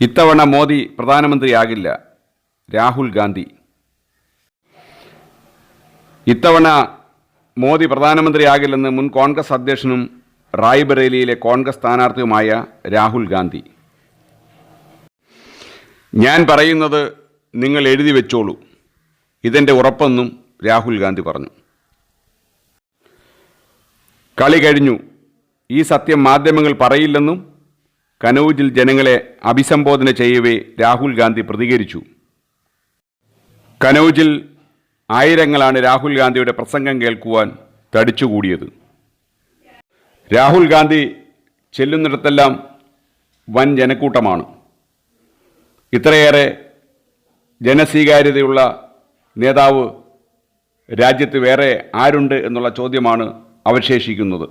ഇത്തവണ മോദി പ്രധാനമന്ത്രിയാകില്ല. രാഹുൽ ഗാന്ധി. ഇത്തവണ മോദി പ്രധാനമന്ത്രിയാകില്ലെന്ന് മുൻ കോൺഗ്രസ് അധ്യക്ഷനും റായ്ബറേലിയിലെ കോൺഗ്രസ് സ്ഥാനാർത്ഥിയുമായ രാഹുൽ ഗാന്ധി. ഞാൻ പറയുന്നത് നിങ്ങൾ എഴുതി വെച്ചോളൂ. ഇതെന്റെ ഉറപ്പെന്നും രാഹുൽ ഗാന്ധി പറഞ്ഞു. കളി കഴിഞ്ഞു. ഈ സത്യം മാധ്യമങ്ങൾ പറയില്ലെന്നും കനൌജിൽ ജനങ്ങളെ അഭിസംബോധന ചെയ്യവേ രാഹുൽ ഗാന്ധി പ്രതികരിച്ചു. കനൌജിൽ ആയിരങ്ങളാണ് രാഹുൽ ഗാന്ധിയുടെ പ്രസംഗം കേൾക്കുവാൻ തടിച്ചുകൂടിയത്. രാഹുൽ ഗാന്ധി ചെല്ലുന്നിടത്തെല്ലാം വൻ ജനക്കൂട്ടമാണ്. ഇത്രയേറെ ജനസ്വീകാര്യതയുള്ള നേതാവ് രാജ്യത്ത് വേറെ ആരുണ്ട് എന്നുള്ള ചോദ്യമാണ് അവശേഷിക്കുന്നത്.